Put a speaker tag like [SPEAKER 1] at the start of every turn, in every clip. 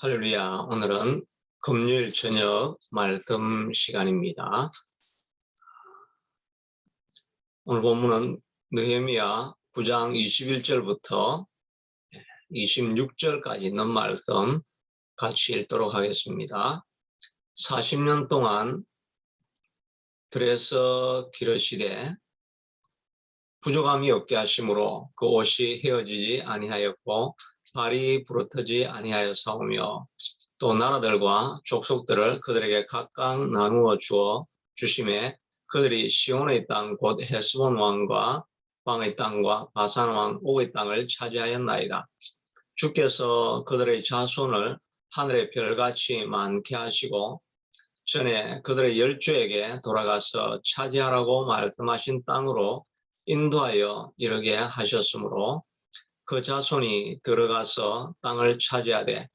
[SPEAKER 1] 할렐루야. 오늘은 금요일 저녁 말씀 시간입니다. 오늘 본문은 느헤미야 9장 21절부터 26절까지 있는 말씀 같이 읽도록 하겠습니다. 40년 동안 들에서 기르시되 부족함이 없게 하심으로 그 옷이 헤어지지 아니하였고 발이 부러뜨지 아니하였사오며 또 나라들과 족속들을 그들에게 각각 나누어 주어 주심에 그들이 시온의 땅 곧 헤스본 왕과 왕의 땅과 바산 왕 옥의 땅을 차지하였나이다. 주께서 그들의 자손을 하늘의 별같이 많게 하시고 전에 그들의 열조에게 돌아가서 차지하라고 말씀하신 땅으로 인도하여 이르게 하셨으므로 그 자손이 들어가서 땅을 차지하되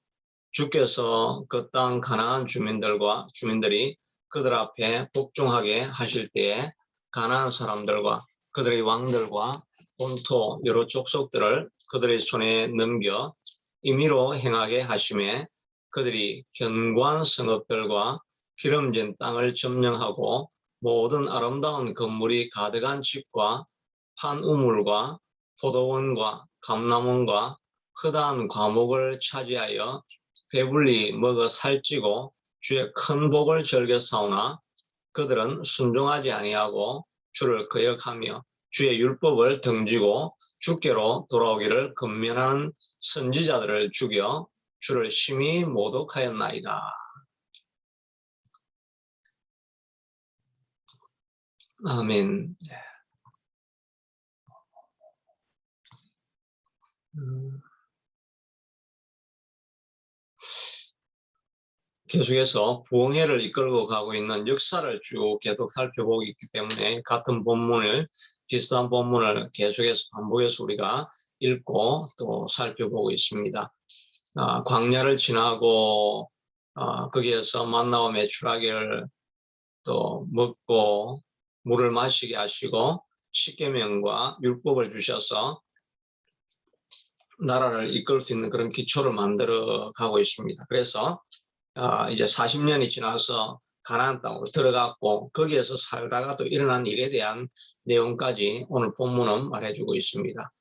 [SPEAKER 1] 주께서 그 땅 가나안 주민들과 주민들이 그들 앞에 복종하게 하실 때에 가나안 사람들과 그들의 왕들과 본토 여러 족속들을 그들의 손에 넘겨 임의로 행하게 하심에 그들이 견고한 성읍들과 기름진 땅을 점령하고 모든 아름다운 건물이 가득한 집과 판 우물과 포도원과 감남원과 흔한 과목을 차지하여 배불리 먹어 살찌고 주의 큰 복을 즐겨 사오나 그들은 순종하지 아니하고 주를 거역하며 주의 율법을 등지고 주께로 돌아오기를 근면하는 선지자들을 죽여 주를 심히 모독하였나이다. 아멘. 계속해서 부흥회를 이끌고 가고 있는 역사를 쭉 계속 살펴보고 있기 때문에 같은 본문을 비슷한 본문을 계속해서 반복해서 우리가 읽고 또 살펴보고 있습니다. 아, 광야를 지나고 아, 거기에서 만나와 메추라기를 또 먹고 물을 마시게 하시고 십계명과 율법을 주셔서 나라를 이끌 수 있는 그런 기초를 만들어 가고 있습니다. 그래서 어, 이제 40년이 지나서 가나안 땅으로 들어갔고 거기에서 살다가 또 일어난 일에 대한 내용까지 오늘 본문은 말해주고 있습니다.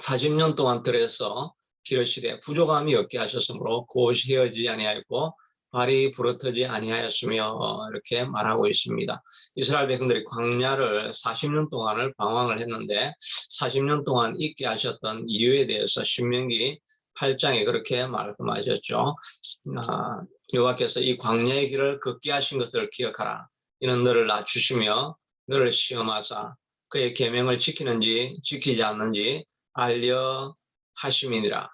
[SPEAKER 1] 40년 동안 들에서 기르시되 부족함이 없게 하셨으므로 그옷이 헤어지지 아니하였고 발이 부러뜨지 아니하였으며 이렇게 말하고 있습니다. 이스라엘 백성들이 광야를 40년 동안을 방황을 했는데 40년 동안 있게 하셨던 이유에 대해서 신명기 8장에 그렇게 말씀하셨죠. 아, 여호와께서 이 광야의 길을 걷게 하신 것을 기억하라. 이는 너를 낮추시며 너를 시험하사 그의 계명을 지키는지 지키지 않는지 알려 하심이니라.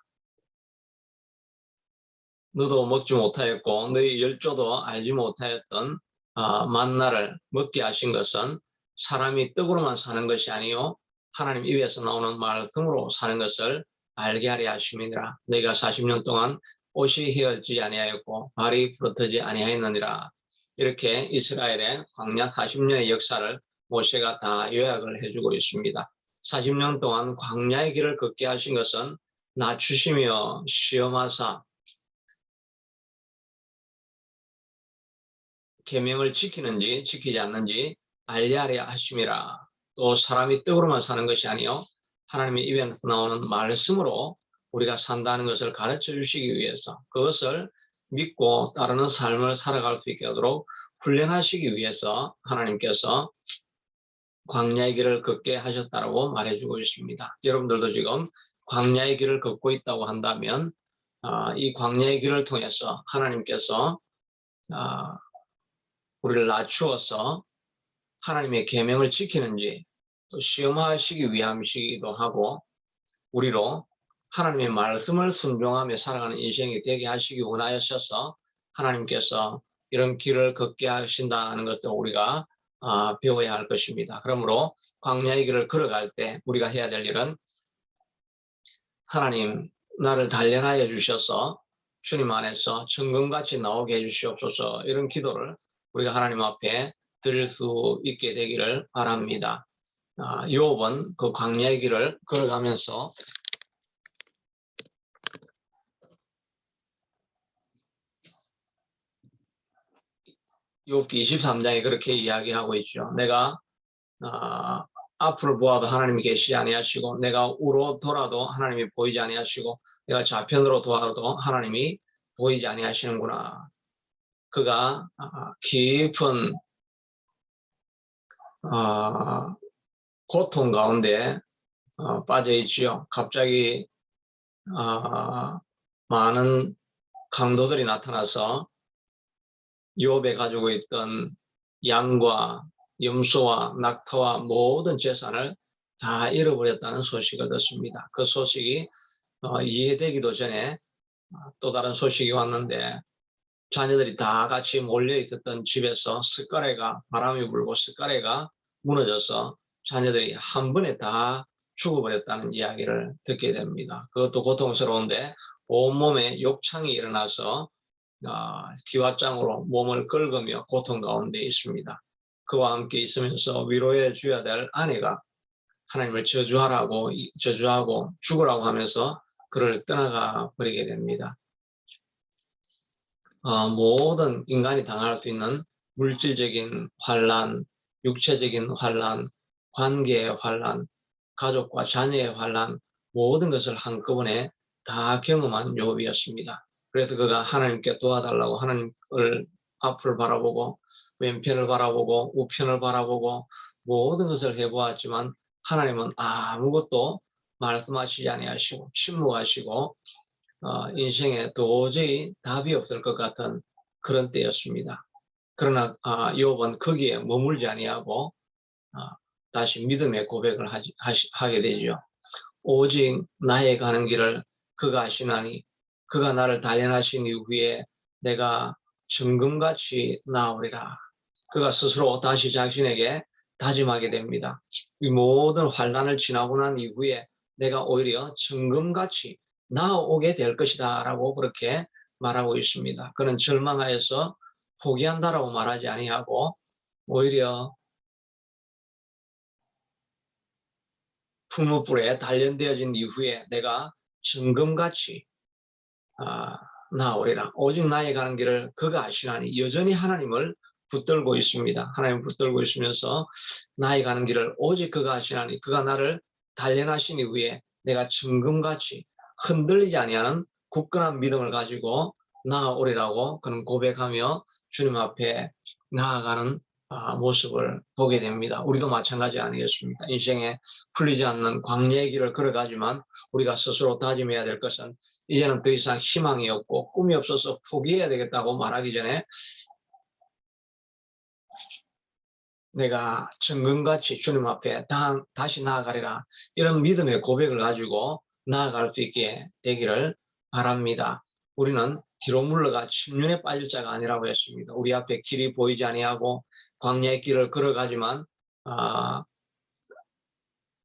[SPEAKER 1] 너도 먹지 못하였고 너희 열조도 알지 못하였던 어, 만나를 먹게 하신 것은 사람이 떡으로만 사는 것이 아니요 하나님 입에서 나오는 말씀으로 사는 것을 알게 하려 하심이니라 너희가 40년 동안 옷이 헤어지지 아니하였고 발이 부러뜨지 아니하였느니라 이렇게 이스라엘의 광야 40년의 역사를 모세가 다 요약을 해주고 있습니다. 40년 동안 광야의 길을 걷게 하신 것은 낮추시며 시험하사 계명을 지키는지 지키지 않는지 하려 하심이라. 또 사람이 떡으로만 사는 것이 아니요 하나님의 입에서 나오는 말씀으로 우리가 산다는 것을 가르쳐 주시기 위해서 그것을 믿고 따르는 삶을 살아갈 수 있게 하도록 훈련하시기 위해서 하나님께서 광야의 길을 걷게 하셨다고 말해주고 있습니다. 여러분들도 지금 광야의 길을 걷고 있다고 한다면 어, 이 광야의 길을 통해서 하나님께서 어, 우리를 낮추어서 하나님의 계명을 지키는지 또 시험하시기 위함이시기도 하고 우리로 하나님의 말씀을 순종하며 살아가는 인생이 되게 하시기 원하셔서 하나님께서 이런 길을 걷게 하신다는 것을 우리가 아, 배워야 할 것입니다. 그러므로 광야의 길을 걸어갈 때 우리가 해야 될 일은 하나님 나를 단련하여 주셔서 주님 안에서 정금같이 나오게 해주시옵소서 이런 기도를 우리가 하나님 앞에 드릴 수 있게 되기를 바랍니다. 아, 요업은 그 광야의 길을 걸어가면서 요기 23장에 그렇게 이야기하고 있죠. 내가 아, 앞으로 보아도 하나님이 계시지 아니하시고 내가 우로 돌아도 하나님이 보이지 아니하시고 내가 좌편으로 돌아도 하나님이 보이지 아니하시는구나. 그가 아, 깊은 아, 고통 가운데 어, 빠져 있지요. 갑자기 아, 많은 강도들이 나타나서 욥에 가지고 있던 양과 염소와 낙타와 모든 재산을 다 잃어버렸다는 소식을 듣습니다. 그 소식이 어, 이해되기도 전에 어, 또 다른 소식이 왔는데 자녀들이 다 같이 몰려 있었던 집에서 습가래가 바람이 불고 습가래가 무너져서 자녀들이 한 번에 다 죽어버렸다는 이야기를 듣게 됩니다. 그것도 고통스러운데 온몸에 욕창이 일어나서 아, 기와장으로 몸을 긁으며 고통 가운데 있습니다. 그와 함께 있으면서 위로해 줘야 될 아내가 하나님을 저주하라고 이- 저주하고 죽으라고 하면서 그를 떠나가 버리게 됩니다. 어, 모든 인간이 당할 수 있는 물질적인 환란, 육체적인 환란, 관계의 환란, 가족과 자녀의 환란 모든 것을 한꺼번에 다 경험한 욥이었습니다. 그래서 그가 하나님께 도와달라고 하나님을 앞을 바라보고 왼편을 바라보고 우편을 바라보고 모든 것을 해보았지만 하나님은 아무것도 말씀하시지 아니하시고 침묵하시고 어, 인생에 도저히 답이 없을 것 같은 그런 때였습니다. 그러나 아, 욥은 거기에 머물지 아니하고 아, 다시 믿음의 고백을 하게 되죠. 오직 나의 가는 길을 그가 아시나니 그가 나를 단련하신 이후에 내가 정금같이 나오리라. 그가 스스로 다시 자신에게 다짐하게 됩니다. 이 모든 환란을 지나고 난 이후에 내가 오히려 정금같이 나오게 될 것이다 라고 그렇게 말하고 있습니다. 그는 절망하여서 포기한다라고 말하지 아니하고 오히려 풀무불에 단련되어진 이후에 내가 정금같이 아, 나오리라. 오직 나의 가는 길을 그가 아시나니 여전히 하나님을 붙들고 있습니다. 하나님을 붙들고 있으면서 나의 가는 길을 오직 그가 아시나니 그가 나를 단련하신 이후에 내가 정금같이 흔들리지 아니하는 굳건한 믿음을 가지고 나아오리라고 그는 고백하며 주님 앞에 나아가는 아, 모습을 보게 됩니다. 우리도 마찬가지 아니겠습니까? 인생에 풀리지 않는 광야의 길을 걸어가지만 우리가 스스로 다짐해야 될 것은 이제는 더 이상 희망이 없고 꿈이 없어서 포기해야 되겠다고 말하기 전에 내가 정금같이 주님 앞에 다, 다시 나아가리라 이런 믿음의 고백을 가지고 나아갈 수 있게 되기를 바랍니다. 우리는 뒤로 물러가 침륜에 빠질 자가 아니라고 했습니다. 우리 앞에 길이 보이지 아니하고 광야의 길을 걸어가지만 아,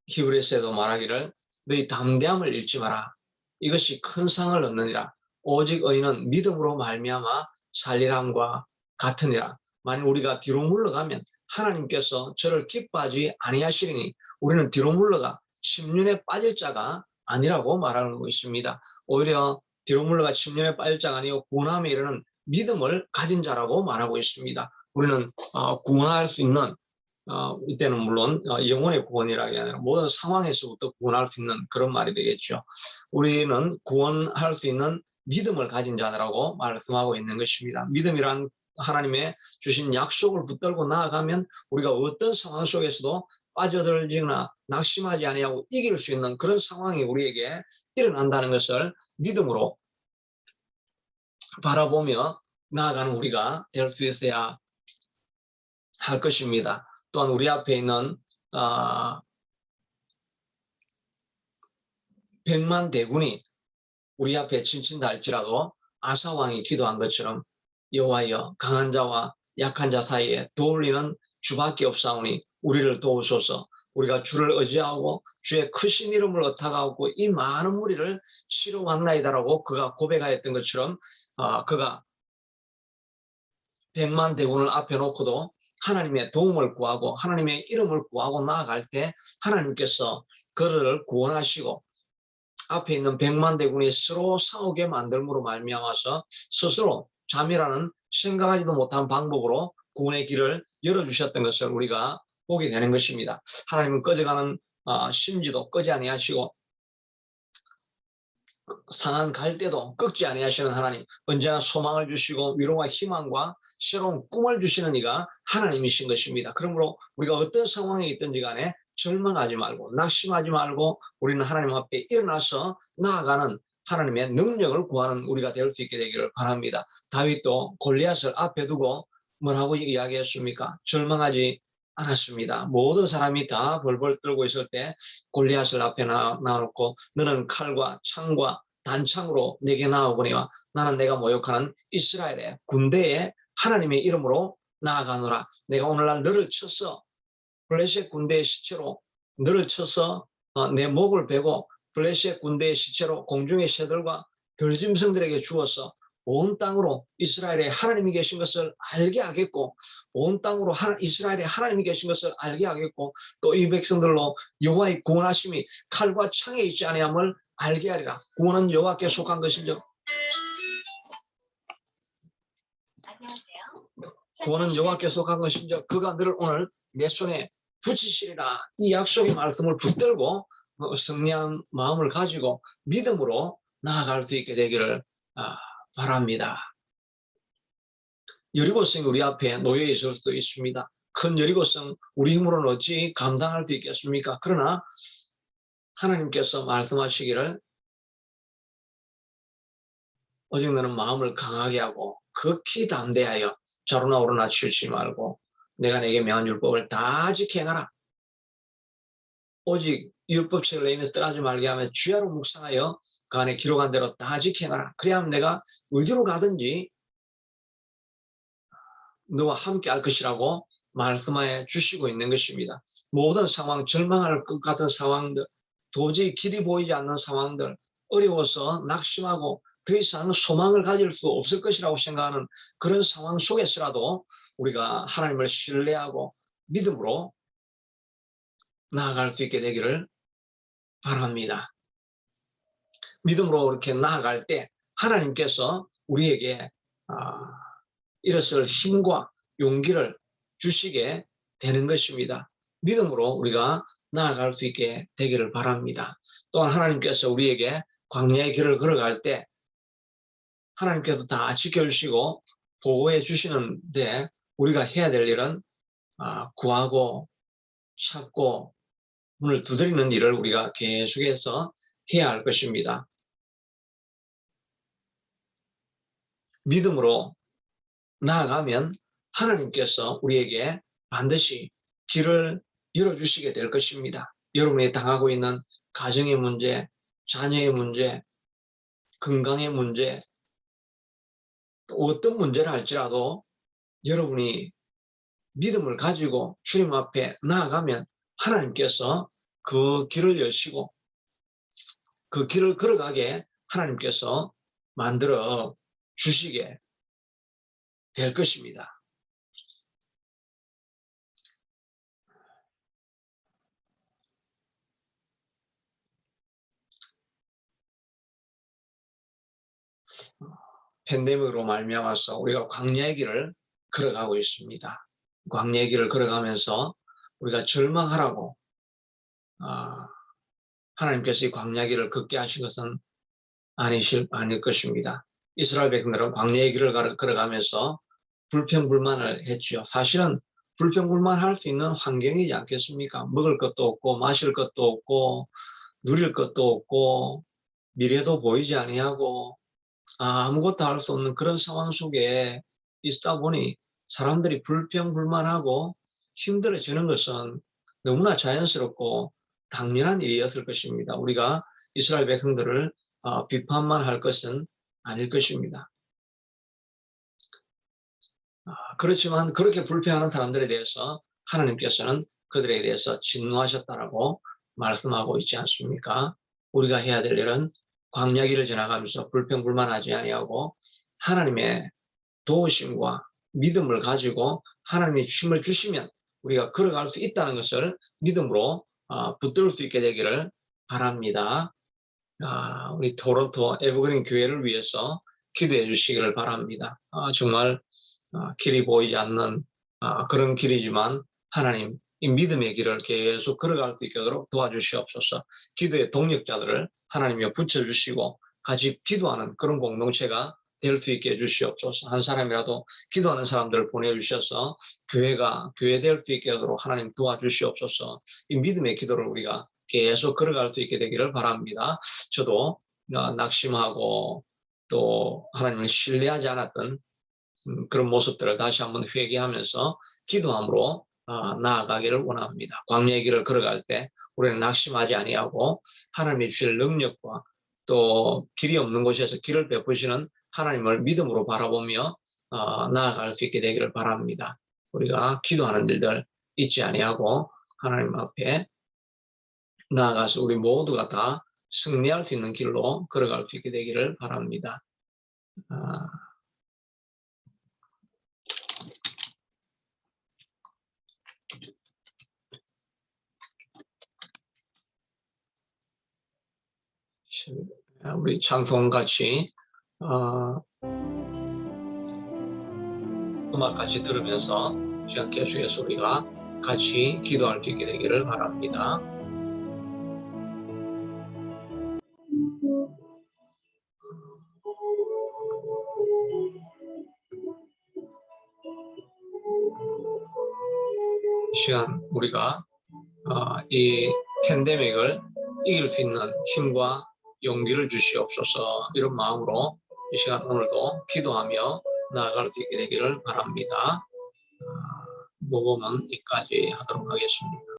[SPEAKER 1] 히브리서에도 말하기를 너희 담대함을 잃지 마라. 이것이 큰 상을 얻느니라. 오직 의인은 믿음으로 말미암아 살리람과 같으니라. 만약 우리가 뒤로 물러가면 하나님께서 저를 기뻐하지 아니하시리니 우리는 뒤로 물러가 침륜에 빠질 자가 아니라고 말하고 있습니다. 오히려 뒤로 물러가 침륜에 빠질 자가 아니고 구원함에 이르는 믿음을 가진 자라고 말하고 있습니다. 우리는 어, 구원할 수 있는 어, 이때는 물론 어, 영혼의 구원이라기 아니라 모든 상황에서부터 구원할 수 있는 그런 말이 되겠죠. 우리는 구원할 수 있는 믿음을 가진 자라고 말씀하고 있는 것입니다. 믿음이란 하나님의 주신 약속을 붙들고 나아가면 우리가 어떤 상황 속에서도 빠져들거나 낙심하지 아니하고 이길 수 있는 그런 상황이 우리에게 일어난다는 것을 믿음으로 바라보며 나아가는 우리가 될 수 있어야 할 것입니다. 또한 우리 앞에 있는 아, 백만 대군이 우리 앞에 친친다 할지라도 아사왕이 기도한 것처럼 여호와여 강한 자와 약한 자 사이에 도울리는 주밖에 없사오니 우리를 도우소서. 우리가 주를 의지하고 주의 크신 이름을 의탁하고 이 많은 무리를 치러 왔나이다라고 그가 고백하였던 것처럼 아, 그가 백만 대군을 앞에 놓고도 하나님의 도움을 구하고 하나님의 이름을 구하고 나아갈 때 하나님께서 그를 구원하시고 앞에 있는 백만 대군이 서로 싸우게 만들므로 말미암아서 스스로 잠이라는 생각하지도 못한 방법으로 구원의 길을 열어주셨던 것을 우리가 보게 되는 것입니다. 하나님은 꺼져가는 어, 심지도 꺼지 아니하시고 상한 갈 때도 꺾지 아니하시는 하나님 언제나 소망을 주시고 위로와 희망과 새로운 꿈을 주시는 이가 하나님이신 것입니다. 그러므로 우리가 어떤 상황에 있든지 간에 절망하지 말고 낙심하지 말고 우리는 하나님 앞에 일어나서 나아가는 하나님의 능력을 구하는 우리가 될 수 있게 되기를 바랍니다. 다윗도 골리앗을 앞에 두고 뭐라고 이야기했습니까? 절망하지 않았습니다. 모든 사람이 다 벌벌 떨고 있을 때 골리앗을 앞에 나, 놔놓고 너는 칼과 창과 단창으로 내게 나오거니와 나는 내가 모욕하는 이스라엘의 군대에 하나님의 이름으로 나아가노라. 내가 오늘날 너를 쳐서 블레셋 군대의 시체로 너를 쳐서 어, 내 목을 베고 블레셋 군대의 시체로 공중의 새들과 들짐승들에게 주어서 온 땅으로 이스라엘에 하나님이 계신 것을 알게 하겠고 온 땅으로 하나, 이스라엘에 하나님이 계신 것을 알게 하겠고 또 이 백성들로 여호와의 구원하심이 칼과 창에 있지 아니함을 알게 하리라. 구원은 여호와께 속한
[SPEAKER 2] 안녕하세요.
[SPEAKER 1] 구원은 여호와께 속한 것인즉 그가 너를 오늘 내 손에 붙이시리라. 이 약속의 말씀을 붙들고 어, 승리한 마음을 가지고 믿음으로 나아갈 수 있게 되기를 아, 바랍니다. 여리고성이 우리 앞에 놓여 있을 수도 있습니다. 큰 여리고성 우리 힘으로는 어찌 감당할 수 있겠습니까? 그러나 하나님께서 말씀하시기를 오직 너는 마음을 강하게 하고 극히 담대하여 좌로나 오로나 치우지 말고 내가 내게 명한 율법을 다 지켜가라. 오직 율법책을 내면서 떠나지 말게 하면 주야로 묵상하여 그 안에 기록한 대로 다 지켜가라. 그래야만 내가 어디로 가든지 너와 함께 할 것이라고 말씀해 주시고 있는 것입니다. 모든 상황, 절망할 것 같은 상황들, 도저히 길이 보이지 않는 상황들, 어려워서 낙심하고 더 이상 소망을 가질 수 없을 것이라고 생각하는 그런 상황 속에서라도 우리가 하나님을 신뢰하고 믿음으로 나아갈 수 있게 되기를 바랍니다. 믿음으로 이렇게 나아갈 때 하나님께서 우리에게 아, 일어설 힘과 용기를 주시게 되는 것입니다. 믿음으로 우리가 나아갈 수 있게 되기를 바랍니다. 또한 하나님께서 우리에게 광야의 길을 걸어갈 때 하나님께서 다 지켜주시고 보호해 주시는데 우리가 해야 될 일은 아, 구하고 찾고 문을 두드리는 일을 우리가 계속해서 해야 할 것입니다. 믿음으로 나아가면 하나님께서 우리에게 반드시 길을 열어주시게 될 것입니다. 여러분이 당하고 있는 가정의 문제, 자녀의 문제, 건강의 문제, 어떤 문제를 할지라도 여러분이 믿음을 가지고 주님 앞에 나아가면 하나님께서 그 길을 여시고 그 길을 걸어가게 하나님께서 만들어 주시게 될 것입니다. 팬데믹으로 말미암아서 우리가 광야의 길을 걸어가고 있습니다. 광야의 길을 걸어가면서 우리가 절망하라고 아, 하나님께서 이 광야의 길을 걷게 하신 것은 아니실 아닐 것입니다. 이스라엘 백성들은 광야의 길을 걸어- 걸어가면서 불평불만을 했지요. 사실은 불평불만할 수 있는 환경이지 않겠습니까? 먹을 것도 없고 마실 것도 없고 누릴 것도 없고 미래도 보이지 아니하고 아무것도 할 수 없는 그런 상황 속에 있다 보니 사람들이 불평불만하고 힘들어지는 것은 너무나 자연스럽고 당연한 일이었을 것입니다. 우리가 이스라엘 백성들을 어, 비판만 할 것은 아닐 것입니다. 아, 그렇지만 그렇게 불평하는 사람들에 대해서 하나님께서는 그들에 대해서 진노하셨다라고 말씀하고 있지 않습니까? 우리가 해야 될 일은 광야기를 지나가면서 불평불만하지 아니하고 하나님의 도우심과 믿음을 가지고 하나님의 힘을 주시면 우리가 걸어갈 수 있다는 것을 믿음으로 어, 붙들 수 있게 되기를 바랍니다. 아, 우리 토론토 에버그린 교회를 위해서 기도해 주시기를 바랍니다. 아, 정말 아, 길이 보이지 않는 아, 그런 길이지만 하나님 이 믿음의 길을 계속 걸어갈 수 있도록 도와주시옵소서. 기도의 동력자들을 하나님이 붙여주시고 같이 기도하는 그런 공동체가 될 수 있게 해주시옵소서. 한 사람이라도 기도하는 사람들을 보내주셔서 교회가 교회 될 수 있게 하도록 하나님 도와주시옵소서. 이 믿음의 기도를 우리가 계속 걸어갈 수 있게 되기를 바랍니다. 저도 어, 낙심하고 또 하나님을 신뢰하지 않았던 음, 그런 모습들을 다시 한번 회개하면서 기도함으로 어, 나아가기를 원합니다. 광야의 길을 걸어갈 때 우리는 낙심하지 아니하고 하나님이 주실 능력과 또 길이 없는 곳에서 길을 베푸시는 하나님을 믿음으로 바라보며 어, 나아갈 수 있게 되기를 바랍니다. 우리가 기도하는 일들 잊지 아니하고 하나님 앞에 나아가서 우리 모두가 다 승리할 수 있는 길로 걸어갈 수 있게 되기를 바랍니다. 아, 시- 우리 찬송 같이 어, 음악 같이 들으면서 계속해서 우리가 같이 기도할 수 있게 되기를 바랍니다. 시간 우리가 어, 이 팬데믹을 이길 수 있는 힘과 용기를 주시옵소서 이런 마음으로 이 시간 오늘도 기도하며 나아갈 수 있게 되기를 바랍니다. 어, 모범은 여기까지 하도록 하겠습니다.